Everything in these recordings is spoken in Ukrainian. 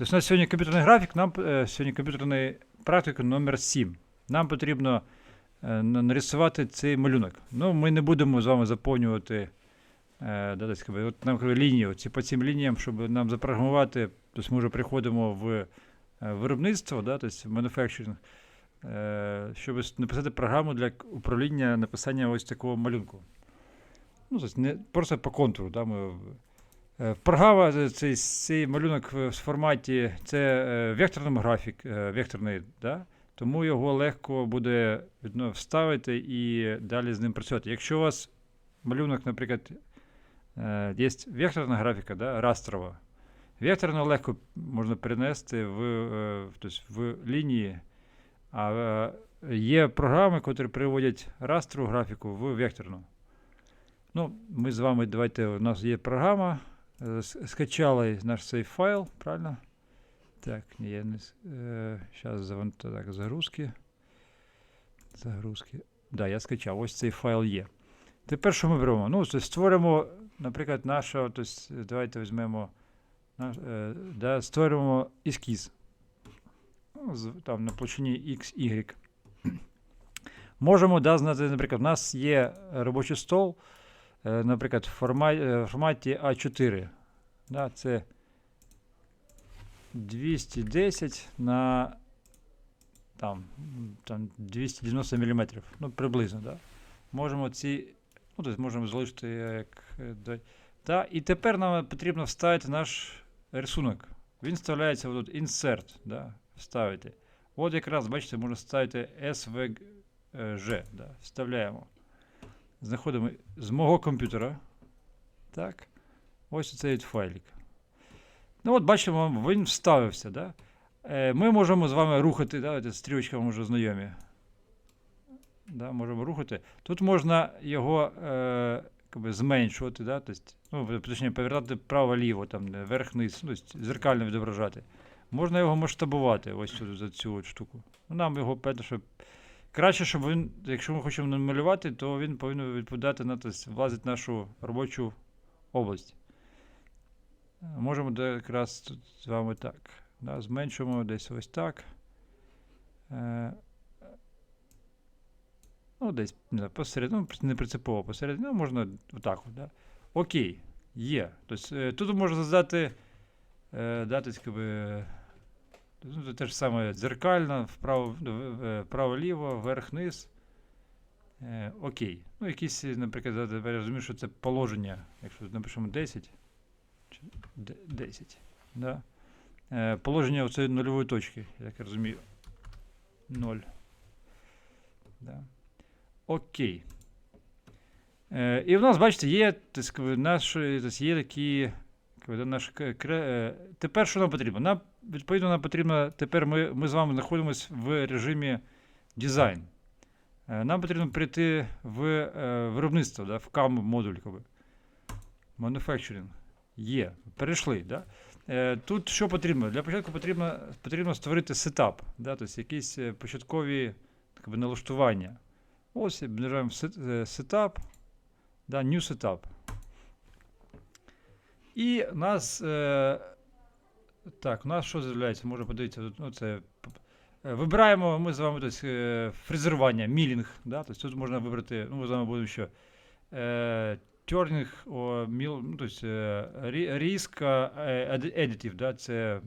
Тобто у нас сьогодні комп'ютерний графік, нам е, сьогодні комп'ютерний практика номер 7. Нам потрібно е, нарисувати цей малюнок. Ну, ми не будемо з вами заповнювати е, да, от нам лінію. Ці по цим лініям, щоб нам запрограмувати, тобто ми вже приходимо в виробництво, да, тобто manufacturing, щоб написати програму для управління написання ось такого малюнку. Ну, тобто не, просто по контуру. Да, ми, Е, Програма, е, цей, цей малюнок в форматі це е, векторний графік, векторний, да? тому його легко буде вставити і далі з ним працювати. Якщо у вас малюнок, наприклад, є векторна графіка, да? растрова, векторно легко можна перенести в, в- лінії, а є програми, які приводять растрову графіку в векторну. Ну, ми з вами, давайте, у нас є програма. С- Скачали наш цей файл, правильно? Так, ні, я не. Зараз завон, так, загрузки. Загрузки. Да, я скачав. Ось цей файл є. Тепер що ми беремо? Ну, тобто створимо, наприклад, нашого, тобто, давайте візьмемо, наш, е, да, створимо ескіз. Ну, там на площині X, Y. Можемо да, знати, наприклад, у нас є робочий стол, наприклад, в форматі, А4. Да, це 210 на там, там 290 мм. Ну, приблизно, да. Можемо ці. Ну, тобто можемо залишити як. е, да- і тепер нам потрібно вставити наш рисунок. Він вставляється тут insert, да, вставити. От якраз, бачите, можна ставити SVG, да, вставляємо. Знаходимо з мого комп'ютера. Так. Ось цей файлик. Ну, от бачимо, він вставився. Да? Е, ми можемо з вами рухати, да, от стрілочками вже знайомі. Да, можемо рухати. Тут можна його е, якби, зменшувати, да? тобто, ну, точніше, повертати право-ліво, там, вверх-вниз, ну, зеркально відображати. Можна його масштабувати, ось за цю от штуку. Ну, нам його що краще, щоб він, якщо ми хочемо намалювати, то він повинен відповідати на тобто, влазить нашу робочу область. Можемо якраз тут з вами так. Да, зменшуємо десь ось так. Е, ну, десь не, знаю, посеред, ну, не принципово посередині, ну, можна отак. Да. Окей, є. Тобто, е, тут можна задати, е, дати, ну, те ж саме дзеркально, ну, вправо-ліво, вверх-вниз. Е, окей. Ну, якісь, наприклад, я розумію, що це положення. Якщо напишемо 10. чи 10. Да? Е, положення оцієї нульової точки, я так розумію. 0. Да. Окей. Е, і в нас, бачите, є, так сказати, наш, е, тобто є такі. Наш, кре- е, тепер що нам потрібно? Нам, відповідно, нам потрібно. Тепер ми, ми з вами знаходимося в режимі дизайн. Е, Нам потрібно прийти в е, виробництво, да, в CAM модуль. Manufacturing. Є. Перейшли. Да? Тут що потрібно? Для початку потрібно, потрібно створити сетап, да? тобто якісь початкові би, налаштування. Ось нажимаємо сетап, да, new setup. І нас. Е, так, у нас що з'являється? Можна подивитися. тут, Ну, це, е, вибираємо ми з вами тобто, е, фрезерування, мілінг. Да? Тобто тут можна вибрати, ну, ми з вами будемо що. Е, о, міл, ну, тобто, е, рі- різк е, едитів, да? це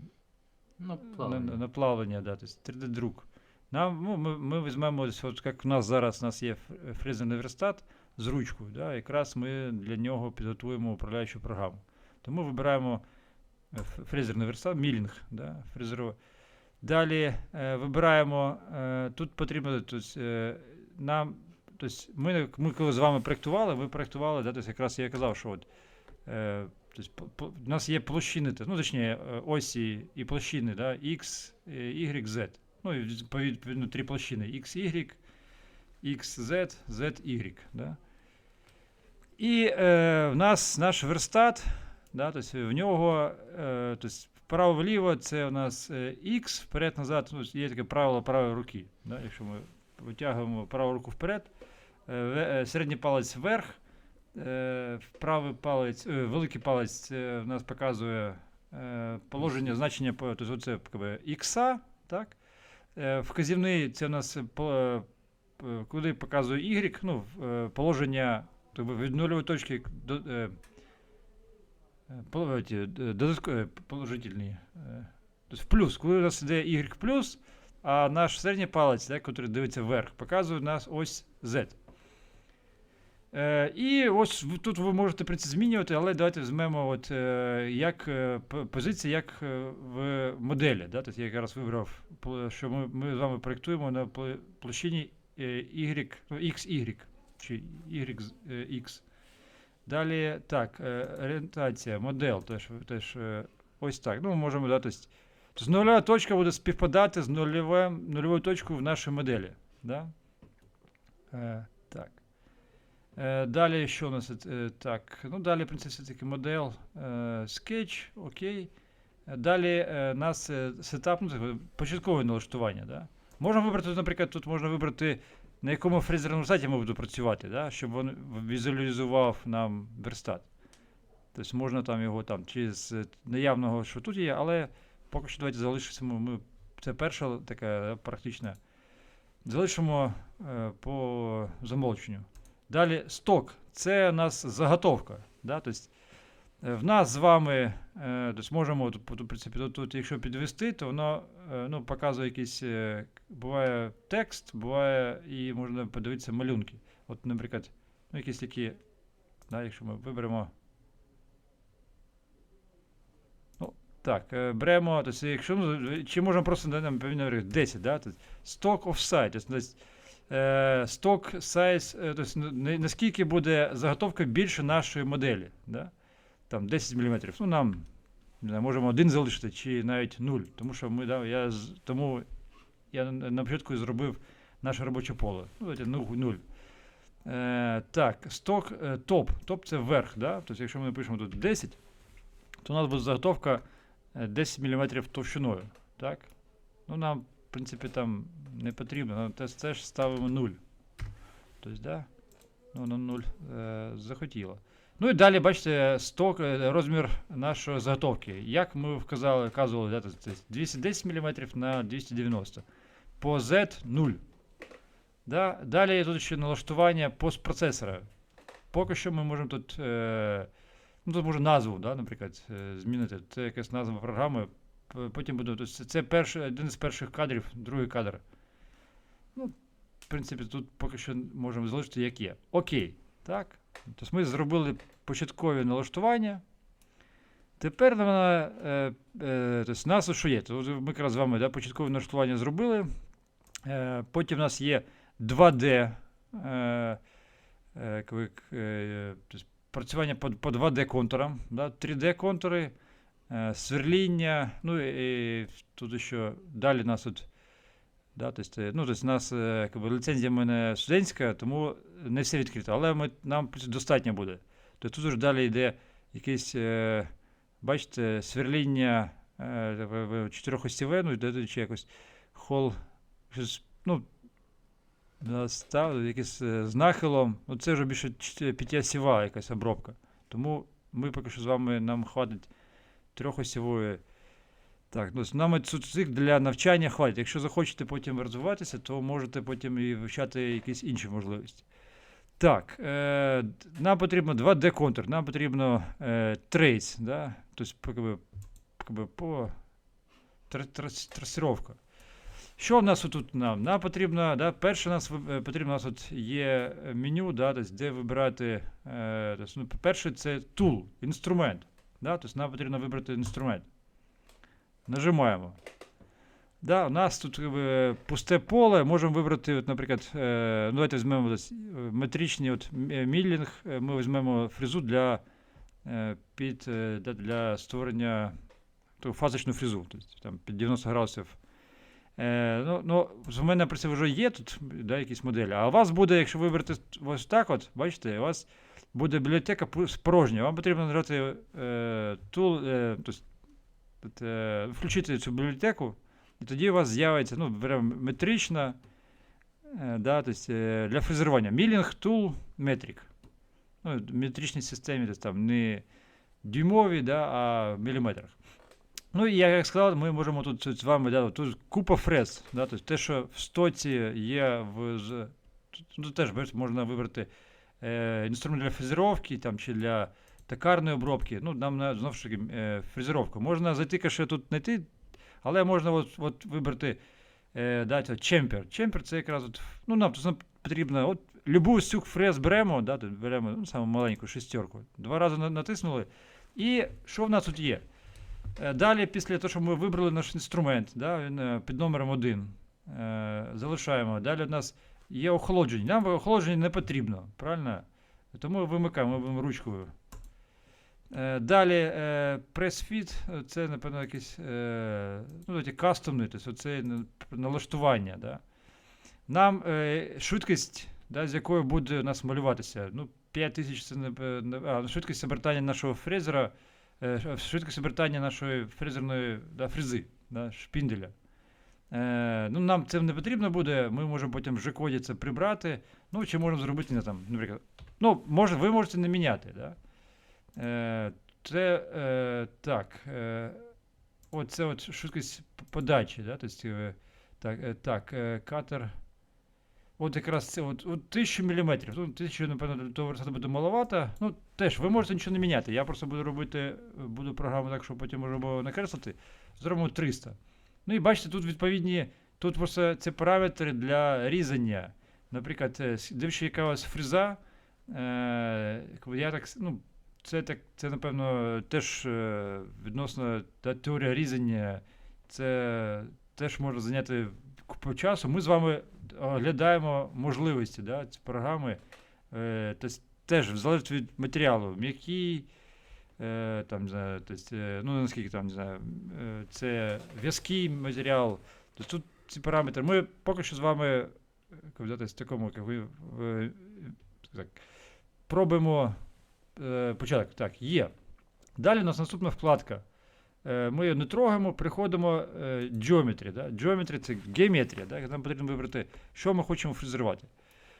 Ну, на, плавно. на плавлення, да, тобто 3D-друк. Нам, ну, ми, ми візьмемо, ось, от, як у нас зараз у нас є фрезерний верстат з ручкою, да, якраз ми для нього підготуємо управляючу програму. Тому вибираємо е, фрезерний верстат, мілінг, да, фрезерова. Далі е, вибираємо, е, тут потрібно, тобто, е, нам, тобто, ми, ми коли з вами проєктували, ми проєктували, да, тобто, якраз я казав, що от, е, тобто, у нас є площини, ну, точніше, осі і площини, да, X, Y, Z. Ну, відповідно, відповідно три площини X, Y, X, Z, Z, Y. Да? І е, в нас наш верстат, да, тобто в нього тобто вправо-вліво це у нас X, вперед-назад, ну, є таке правило правої руки. Да? Якщо ми витягуємо праву руку вперед, е, е, середній палець вверх, е, правий палець, великий палець в нас показує положення значення тобто це ікса, так? Вказівний це у нас куди показує y, ну, положення від нульової точки до. Е, е, ті, е, додаткові положительні. Тобто в плюс, коли у нас йде y плюс, а наш середній палець, який дивиться вверх, показує нас ось Z. І ось тут ви можете в принципі, змінювати, але давайте візьмемо от, як позиція, як в моделі. Да? Тобто я якраз вибрав, що ми, ми з вами проєктуємо на площині y, ну, XY чи Y, з- е, X. Далі, так, е, орієнтація, модель теж, теж е, ось так. Ну, можемо дати. Тобто нульова точка буде співпадати з нульовим, нульовою точкою в нашій моделі. Да? Е, так. Е, далі, що у нас? Е, так, ну далі, в принципі, все-таки модель е, Sketch, окей. Далі е, нас е, сетап, ну, початкове налаштування. Да? Можна вибрати, наприклад, тут можна вибрати, на якому фрезерному сайті ми будемо працювати, да? щоб він візуалізував нам верстат. Тобто можна там його там чи з е, наявного, що тут є, але поки що давайте залишимо. Ми, це перша така практична. Залишимо е, по замовченню. Далі сток це у нас заготовка. Да? Тобто, е, в нас з вами тобто можемо, в принципі, тут, тут, якщо підвести, то воно е, ну, показує якийсь, е, буває текст, буває і можна подивитися малюнки. От, наприклад, ну, якісь такі, да, якщо ми виберемо. Ну, так, беремо, тобто, якщо, ну, чи можемо просто наприклад, 10, да? тобто, stock of size, тобто, stock size, тобто, на- на- наскільки буде заготовка більше нашої моделі. Да? Там 10 мм. Ну, нам не можемо один залишити, чи навіть 0. Тому що ми, да, я, тому я на, початку зробив наше робоче поле. Ну, давайте 0. Е, так, сток е, топ. Топ це верх. Да? Тобто, якщо ми напишемо тут 10, то у нас буде заготовка е, 10 мм товщиною. Так? Ну, нам, в принципі, там не потрібно. Нам теж, теж ставимо 0. Тобто, да? Ну, на 0 е, захотіло. Ну і далі, бачите, сток, е, розмір нашої заготовки. Як ми вказали, вказували, 210 мм на 290 По Z 0. Да? Далі тут ще налаштування постпроцесора. Поки що ми можемо тут, е, ну тут можна назву, да, наприклад, е, змінити. Це якась назва програми. Потім буде. Це, це перший, один з перших кадрів, другий кадр. Ну, в принципі, тут поки що можемо залишити як є. Окей. Так. Тобто ми зробили початкові налаштування. Тепер вона, е, е, тобто, нас що є? Тобто ми якраз з вами да, початкове налаштування зробили. Е, потім у нас є 2D е, е, е, тобто працювання по, по 2D контурам, да, 3D контури, е, сверління, ну і, тут ще далі нас тут. Да, тобто, ну, тобто, нас е, якби, ліцензія в мене студентська, тому не все відкрито, але ми, нам достатньо буде. Тобто тут вже далі йде якесь, е, бачите, сверління е, чотирьохостіве, ну, і де ще якось хол, ну, став, якесь е, з нахилом. Ну, це вже більше п'ятиосіва якась обробка. Тому ми поки що з вами нам хватить трьохосівої. Так, ну, цю- цих для навчання хватить. Якщо захочете потім розвиватися, то можете потім і вивчати якісь інші можливості. Так, е, нам потрібно 2D контур, нам потрібно е, трейс, да? тобто по, трасировка. Що в нас тут нам? Нам потрібно, да, перше, нас е, потрібно, у нас от є меню, да, тобто, де вибирати. Е, тобто, ну, перше, це tool, інструмент. Да, тобто нам потрібно вибрати інструмент. Нажимаємо. Да, у нас тут е, пусте поле, можемо вибрати, от, наприклад, е, ну, давайте візьмемо ось, е, метричний от, мілінг, ми візьмемо фрезу для, під, для створення ту фазочну фрезу, тобто, там, під 90 градусів. Е, ну, ну, в мене про це вже є тут да, якісь моделі. А у вас буде, якщо вибрати ось так, от, бачите, у вас буде бібліотека порожня. Вам потрібно нажати е, тул, е, тобто, е, включити цю бібліотеку, і тоді у вас з'явиться ну, метрична е, да, тобто, для фрезерування. Мілінг Tool Metric. Ну, в метричній системі тобто, там не дюймові, да, а в міліметрах. Ну і як я сказав, ми можемо тут з вами да, тут купа фрез. Да, тобто те, що в стоці є в тут, ну, теж можна вибрати е, інструмент для фрезеровки там, чи для токарної обробки. Ну, нам знову ж таки е, фрезеровку. Можна зайти каже, тут знайти, але можна от, от вибрати е, да, це чемпер. Чемпер це якраз от, ну, нам, потрібно от, любу з цих фрез беремо, да, беремо ну, саму маленьку шестерку. Два рази натиснули. І що в нас тут є? Е, Далі, після того, що ми вибрали наш інструмент, да, він е, під номером 1, е, залишаємо. Далі у нас є охолодження. Нам охолодження не потрібно, правильно? Тому вимикаємо вибимо ручкою. Е, Далі е, прес-фіт, е, це, напевно, якийсь ну, кастомний, тобто це налаштування. Да? Нам швидкість, да, з якою буде у нас малюватися. Ну, 5000 це а, ну, швидкість обертання нашого фрезера, швидкість обертання нашої фрезерної да, фрези, да, шпінделя. Ну, нам це не потрібно буде, ми можемо потім в G-коді це прибрати. Ну, чи можемо зробити, не, там, наприклад. Ну, може, ви можете не міняти. Да? Е, це е, так. Е, оце от швидкість подачі. Да? Тобто, так, так, катер. От якраз це от, от 1000 мм. Ну, 1000, напевно, до висоти буде маловато. Ну, теж, ви можете нічого не міняти. Я просто буду робити, буду програму так, щоб потім можемо накреслити. Зробимо 300. Ну і бачите, тут відповідні, тут просто це параметри для різання. Наприклад, дивлячись, яка у вас фреза, е, я так, ну, це, так, це, напевно, теж е, відносно та теорія різання, це теж може зайняти купу часу. Ми з вами оглядаємо можливості да, ці програми. Е, теж залежить від матеріалу, м'який, е, там, не знаю, тобто, ну, наскільки там, не знаю, е, це в'язкий матеріал. Тобто тут ці параметри. Ми поки що з вами як такому, як ви, е, так, пробуємо початок. Так, є. Далі у нас наступна вкладка. Е, Ми її не трогаємо, приходимо е, geometry. Да? Geometry це геометрія. Да? Нам потрібно вибрати, що ми хочемо фрезерувати.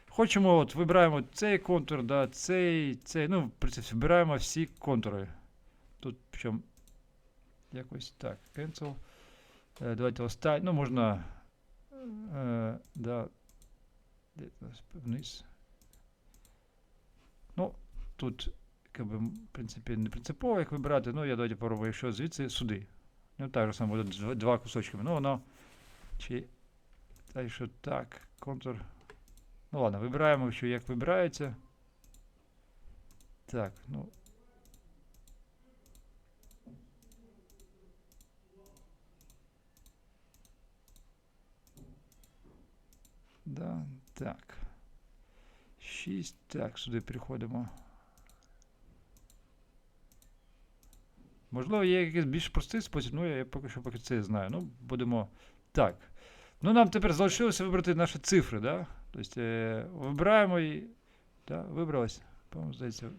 Хочемо, от, вибираємо цей контур, да, цей, цей. Ну, вибираємо всі контури. Тут причому якось так. Cancel. Е, давайте останній. Ну, можна. Е, да, вниз. Ну, тут, як би, в принципі, не принципово, як вибирати. Ну, я давайте попробую, якщо звідси сюди. Ну, так же само буде два кусочки. Ну, воно. Чи. Так, що так, контур. Ну ладно, вибираємо, що як вибирається. Так, ну. Да, так. 6. Так, сюди приходимо. Можливо, є якийсь більш простий спосіб, ну я поки що поки це знаю. Ну, будемо. Так. Ну, нам тепер залишилося вибрати наші цифри, да? Тобто е, вибираємо і. Да, вибралось. По-моєму, здається,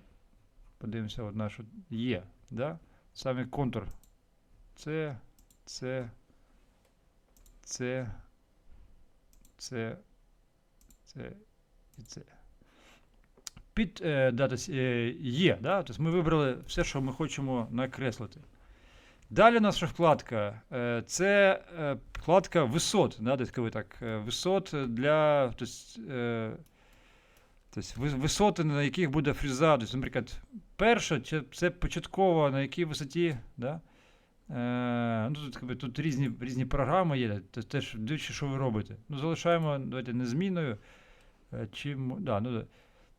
подивимося, от нашу є. Да? Саме контур. Це, це, це, це, це і це. Під е, да, тобто, е, є, да? тобто ми вибрали все, що ми хочемо накреслити. Далі наша вкладка е, це вкладка висот. Да, коли так, висот для тобто, тобто, висоти, на яких буде фреза. Тобто, наприклад, перша це, початкова, на якій висоті. Да? Ну, тут, тут різні, різні програми є, тобто, теж дивлячись, що ви робите. Ну, залишаємо давайте, незмінною. Чим, да, ну.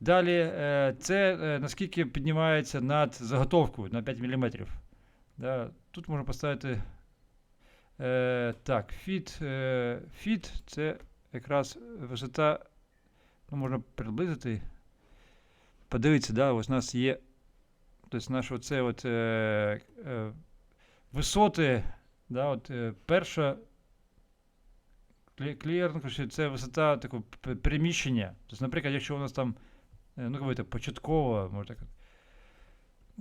Далі е, це е, наскільки піднімається над заготовкою на 5 мм. Да, тут можна поставити е, так, фіт. Е, фіт це якраз висота, ну, можна приблизити. Подивіться, да, ось у нас є. Тобто наш оце от, е, е, висоти, да, от, е, перша клі- це висота такого п- переміщення. Тобто, наприклад, якщо у нас там ну, говорити, початкова, можна так.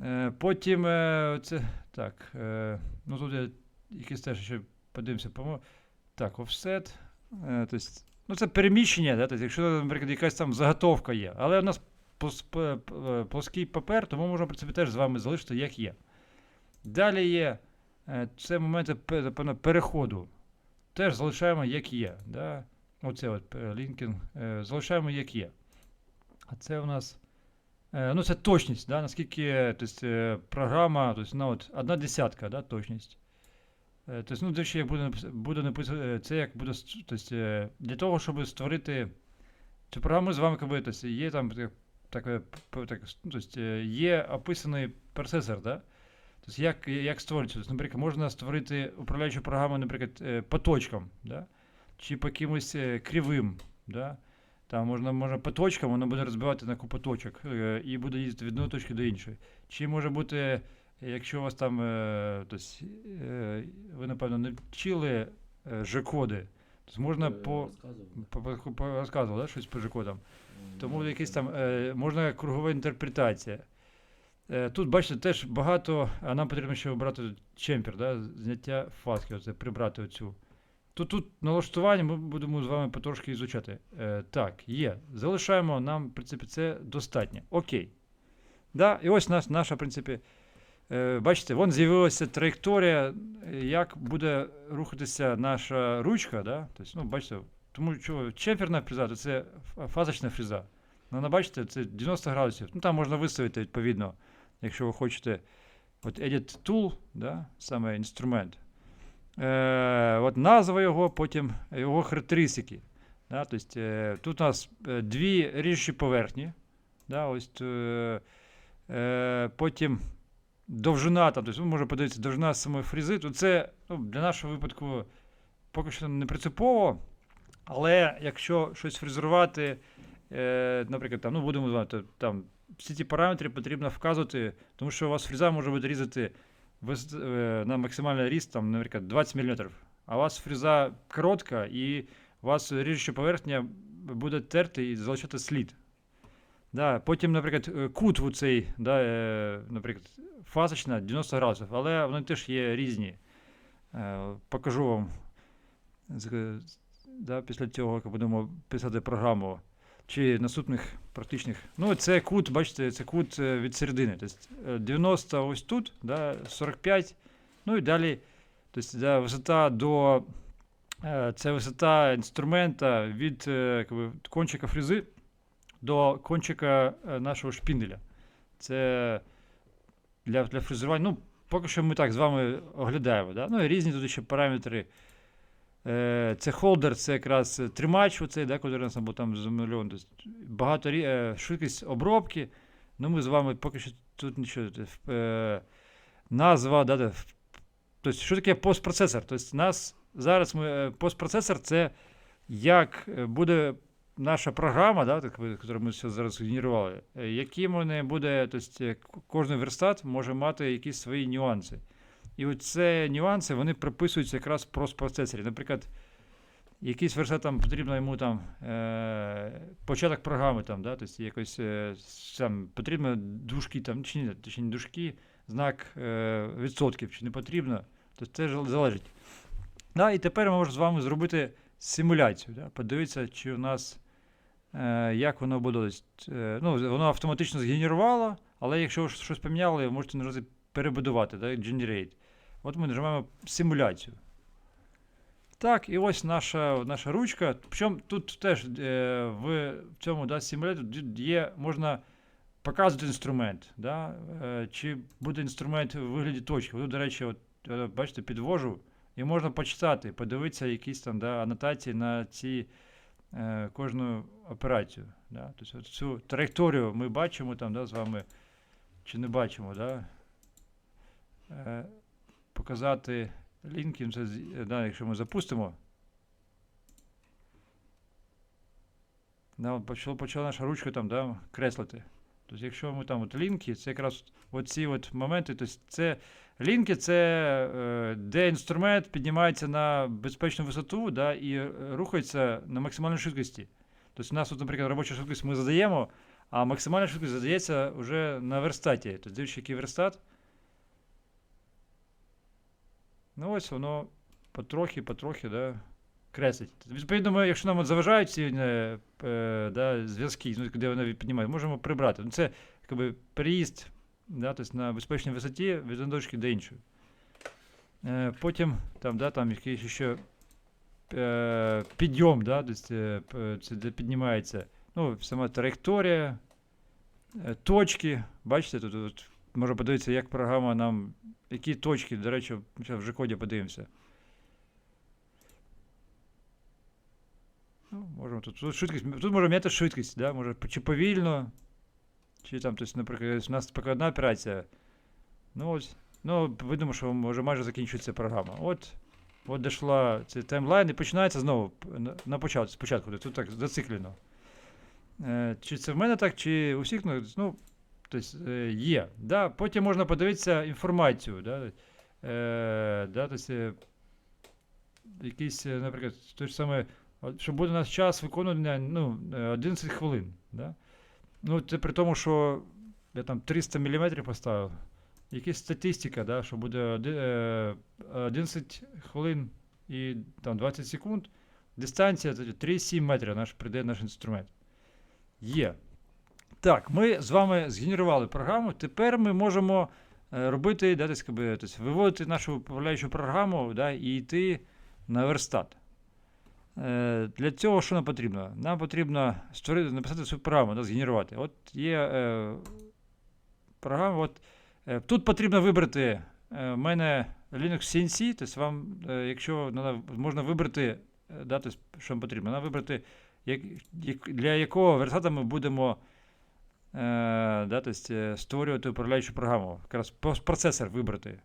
Е, потім е, це, так, е, ну тут я якийсь теж ще подивимося, по Так, офсет. Е, тобто, ну це переміщення, да, тобто, якщо, наприклад, якась там заготовка є. Але у нас е, плоский папер, тому можна, в принципі, теж з вами залишити, як є. Далі є Е, Це моменти переходу. Теж залишаємо як є. Да? Оце от е, лінкінг. е, Залишаємо як є. А це у нас. е, Ну, це точність, да? наскільки тобто, е, програма, тобто, ну, от, одна десятка, да, точність. Е, Тобто, ну, до речі, як буде, напис- буде написано, це як буде тобто, для того, щоб створити цю програму з вами тобто, є там так, так, ну, тобто, є описаний процесор, да? Тобто, як, як створюється? Тобто, наприклад, можна створити управляючу програму, наприклад, по точкам, да? чи по якимось кривим. Да? Там можна, можна по точкам, воно буде розбивати на купу точок е, і буде їздити від одної точки до іншої. Чи може бути, якщо у вас там, е, тобто, е, ви, напевно, не вчили Ж-коди, тобто можна по, по, по, по розказував, да, щось по Ж-кодам. Тому якийсь там можна кругова інтерпретація. Тут, бачите, теж багато, а нам потрібно ще обрати чемпер, да, зняття фаски, оце, прибрати оцю. Тут, тут налаштування ми будемо з вами потрошки ізучати. Е, так, є. Залишаємо, нам, в принципі, це достатньо. Окей. Да, і ось наш, наша, в принципі, е, бачите, вон з'явилася траєкторія, як буде рухатися наша ручка. Да? Тобто, ну, бачите, тому що чемперна фреза, то це фазочна фреза. Ну, бачите, це 90 градусів. Ну, там можна виставити відповідно, якщо ви хочете. От Edit Tool, да, саме інструмент. Е, от назва його, потім його характеристики. Да, тобто, е, тут у нас е, дві ріжучі поверхні. Да, ось, е, е, потім довжина, там, тобто, ви подивитися, довжина самої фрізи. Тут це ну, для нашого випадку поки що не принципово. Але якщо щось фрезерувати, е, наприклад, там, ну, будемо там, всі ці параметри потрібно вказувати, тому що у вас фреза може бути різати вис- е, на максимальний ріст, там, наприклад, 20 мм. А у вас фреза коротка, і у вас ріжуча поверхня буде терти і залишати слід. Да, потім, наприклад, е, кут у цей, да, е, наприклад, фасочна 90 градусів, але вони теж є різні. Е, покажу вам да, після цього, як будемо писати програму, чи наступних практичних. Ну, це кут, бачите, це кут е, від середини. Тобто е, 90 ось тут, да, 45, ну і далі тобто, да, висота до. е, Це висота інструмента від е, якби, кончика фрези до кончика е, нашого шпінделя. Це для, для фрезерування. Ну, поки що ми так з вами оглядаємо. Да? Ну і різні тут ще параметри. Е, Це холдер, це якраз е, тримач, оцей, да, коли або там замальований. Тобто багато е, швидкість обробки. Ну, ми з вами поки що тут нічого. Назва, да, да, тобто, що таке постпроцесор? Тобто, нас зараз ми, постпроцесор це як буде наша програма, да, яку ми зараз генерували, яким буде, тобто, кожен верстат може мати якісь свої нюанси. І оці нюанси вони прописуються якраз в постпроцесорі. Наприклад, якийсь верстат там потрібно йому там е, початок програми, там, да, тобто якось е, там, потрібно дужки, там, чи ні, точніше, не дужки, знак е, відсотків, чи не потрібно, то це залежить. Да, і тепер ми можемо з вами зробити симуляцію, да, подивитися, чи у нас е, як воно буде. Тобто, Е, ну, воно автоматично згенерувало, але якщо ви щось поміняли, ви можете перебудувати, да, generate. От ми нажимаємо симуляцію. Так, і ось наша, наша ручка. Причому тут теж е, в цьому да, симуляторі є, можна показувати інструмент. Да? Е, чи буде інструмент у вигляді точки. Тут, до речі, от, е, бачите, підвожу, і можна почитати, подивитися якісь там да, анотації на ці е, кожну операцію. Да? Тобто цю траєкторію ми бачимо там да, з вами, чи не бачимо. Да? Е, показати лінків, це, е, да, якщо ми запустимо. Да, почала, почала наша ручка там да, креслити. Тобто, якщо ми там от лінки, це якраз оці от моменти, тобто це лінки це е, де інструмент піднімається на безпечну висоту да, і рухається на максимальній швидкості. Тобто у нас, от, наприклад, робочу швидкість ми задаємо, а максимальна швидкість задається вже на верстаті. Тобто, дивлячись, який верстат. Ну ось воно потрохи, потрохи, да, креслить. Тобто, Відповідно, ми, якщо нам от заважають ці е, е, да, зв'язки, ну, де вони піднімають, можемо прибрати. Ну, це якби, переїзд да, тобто на безпечній висоті від одної точки до іншої. Е, потім там, да, там якийсь ще е, підйом, да, е, це де піднімається. Ну, сама траєкторія, е, точки. Бачите, тут, тут можна подивитися, як програма нам. Які точки, до речі, в G-коді подивимося. Ну, можемо тут, тут швидкість. Тут можемо міняти швидкість, да? може чи повільно, чи там, тобто, наприклад, у нас поки одна операція. Ну, ось, ну, видимо, що може майже закінчується програма. От, от дійшла цей таймлайн і починається знову на, на початку, спочатку, тут так зациклено. Е, чи це в мене так, чи у всіх, ну, ну тобто, е, є. Да? Потім можна подивитися інформацію. Да? Е, да, тобто, е, якийсь, е, наприклад, той ж саме, що буде у нас час виконування ну, е, 11 хвилин. Да? Ну, це при тому, що я там 300 мм поставив. Якась статистика, да, що буде е, 11 хвилин і там 20 секунд. Дистанція це 3,7 метрів наш прийде наш інструмент. Є. Так, ми з вами згенерували програму. Тепер ми можемо е, робити, да, би, тобто, виводити нашу управляючу програму да, і йти на верстат. Е, для цього що нам потрібно? Нам потрібно створити, написати цю програму, да, згенерувати. От є е, програма. От, е, тут потрібно вибрати е, в мене Linux CNC, тобто вам, е, якщо надо, можна вибрати, е, да, тобто, що вам потрібно, треба вибрати, як, як, для якого верстата ми будемо да, тобто, е, створювати управляючу програму. Якраз процесор вибрати.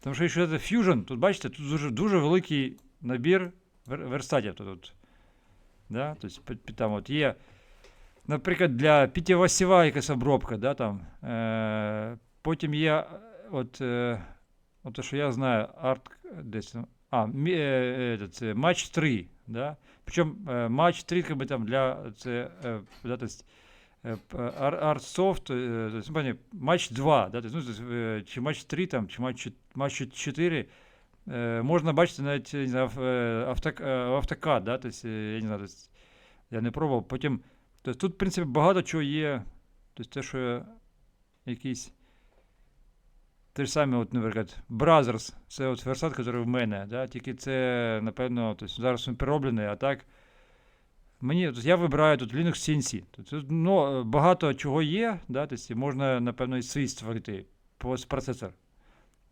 Тому що якщо це Fusion, тут бачите, тут дуже, дуже великий набір вер- верстатів. Тут. Да? Тобто, там от є, наприклад, для п'ятивосєва якась обробка, да, там, е, потім є е, от, е, от те, що я знаю, арт десь. там, А, мі, е, е, це матч 3. Да? Причому матч 3 как би, там, для це, е, да, то есть, п- ар- Artsoft, е, то есть, ну, матч 2, да, то есть, ну, е, чи матч 3, там, чи матч, матч 4. Е, можна бачити навіть не знаю, автокад, да, то есть, е, я не знаю, то есть, я не пробував. Потім, тобто, тут, в принципі, багато чого є. Тобто, те, що якісь. Те ж саме, от, наприклад, Brothers, це от верстат, який в мене, да? тільки це, напевно, тобто, зараз він перероблений, а так. Мені, я вибираю тут Linux CNC. Тут, ну, багато чого є, да? тобто, можна, напевно, і свій створити процесор.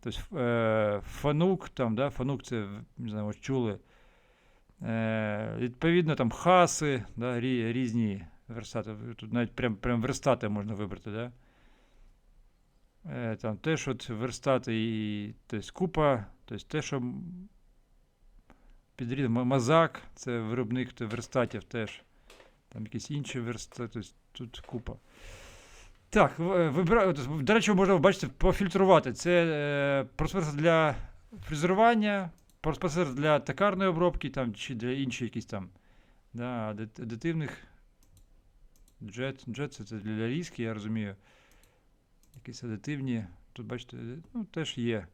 Тобто, е, Fanuc, там, да? Fanuc це, не знаю, ось чули. Е, відповідно, там хаси, да? рі- різні верстати. Тут навіть прям, прям верстати можна вибрати, да? Е, там теж от верстати і тобто, купа, тобто те, що підрід, Мазак, це виробник верстатів теж. Там якісь інші верстати, тут купа. Так, в- до речі, можна бачите, пофільтрувати. Це е, процесор для фрезерування, процесор для токарної обробки там, чи для інших якісь там да, адитивних. Jet це, це для різки, я розумію. Якісь адитивні. Тут, бачите, ну, теж є.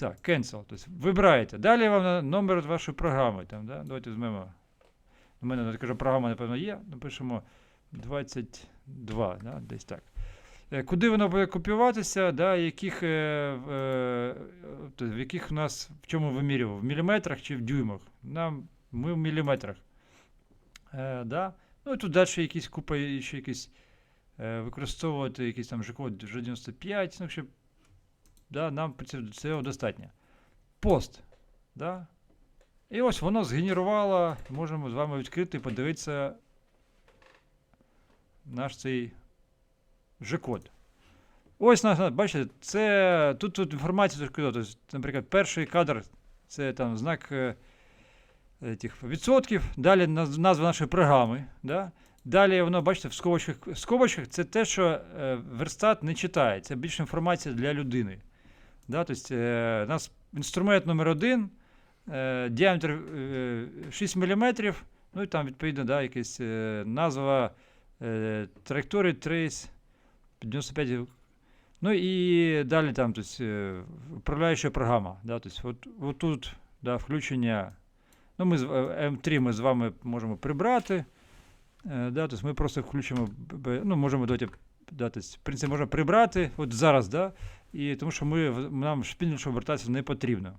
Так, cancel. Тобто вибираєте. Далі вам номер вашої програми. Там, да? Давайте візьмемо. У мене така програма, напевно, є. Напишемо 22, да? десь так. Е, Куди воно буде копіюватися, да? яких, е, е, в яких у нас в чому вимірював? В міліметрах чи в дюймах? Нам, ми в міліметрах. Е, да? Ну і тут далі якісь купа, ще якісь е, використовувати якийсь там G-код G95, ну, щоб да, нам цього достатньо. Пост. Да? І ось воно згенерувало. Можемо з вами відкрити і подивитися наш цей G-код. Ось бачите, це тут, тут інформація. Тобто, наприклад, перший кадр це там знак е, е, тих відсотків, далі назва нашої програми. Да? Далі воно, бачите, в скобочках, в скобочках це те, що е, верстат не читає. Це більше інформація для людини. Да? Тобто, е, у нас інструмент номер один, е, діаметр е, 6 мм, ну і там, відповідно, да, якась е, назва е, траєкторії Trace 95. Ну і далі там тобто, е, управляюча програма. Да? Тобто, от, от тут да, включення. Ну, ми з- е, М3 ми з вами можемо прибрати. Е, да, тобто ми просто включимо, ну, можемо давайте, да, тобто, в принципі, можна прибрати. От зараз, да, і тому що ми, нам шпінельше обертатися не потрібно.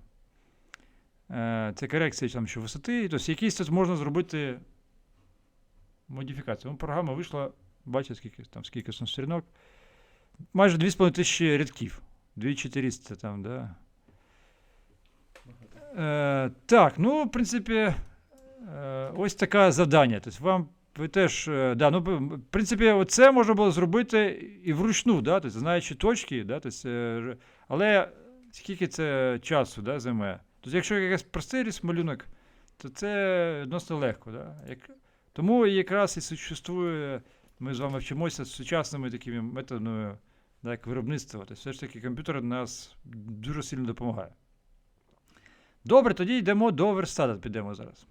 Е, це корекція там, що висоти. Тобто якісь тут можна зробити модифікацію. Ну, програма вийшла, бачите, скільки там скільки там сторінок. Майже 2,5 тисячі рядків. 2400 там, да. Е, так, ну, в принципі, е, ось таке завдання. Тобто вам ви теж, е, да, ну, в принципі, це можна було зробити і вручну, да, тобто, знаючи точки, да, тобто, але скільки це часу да, займе? Тобто, якщо якийсь простий ріс малюнок, то це відносно легко. Да? Як, тому якраз і существує, ми з вами вчимося з сучасними такими методами, да, як виробництво. Тобто, все ж таки комп'ютер нас дуже сильно допомагає. Добре, тоді йдемо до верстата, підемо зараз.